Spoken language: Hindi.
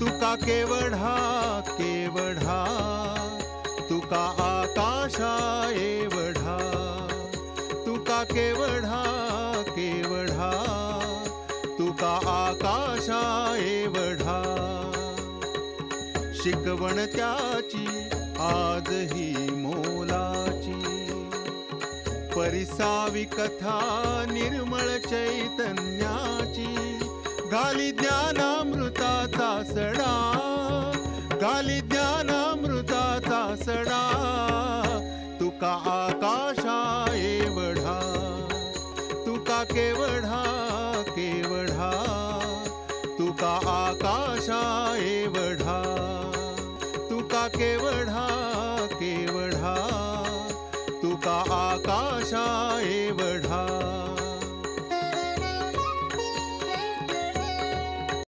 तुका केवढा केवढा. तुका आकाशा एवढा. तुका केवढा केवढा. तुका आकाशा एवढा. शिकवण त्याची आजही मोलाची. परिसावी कथा चैतन्याची गाली ज्ञानामृताचा सडा. गाली ज्ञानामृताचा सडा. तुका आकाशा एवढा. तुका केवढा केवढा. तुका आकाशा एवढा. तुका केवढा केवढा. तुका आकाशा एवढा.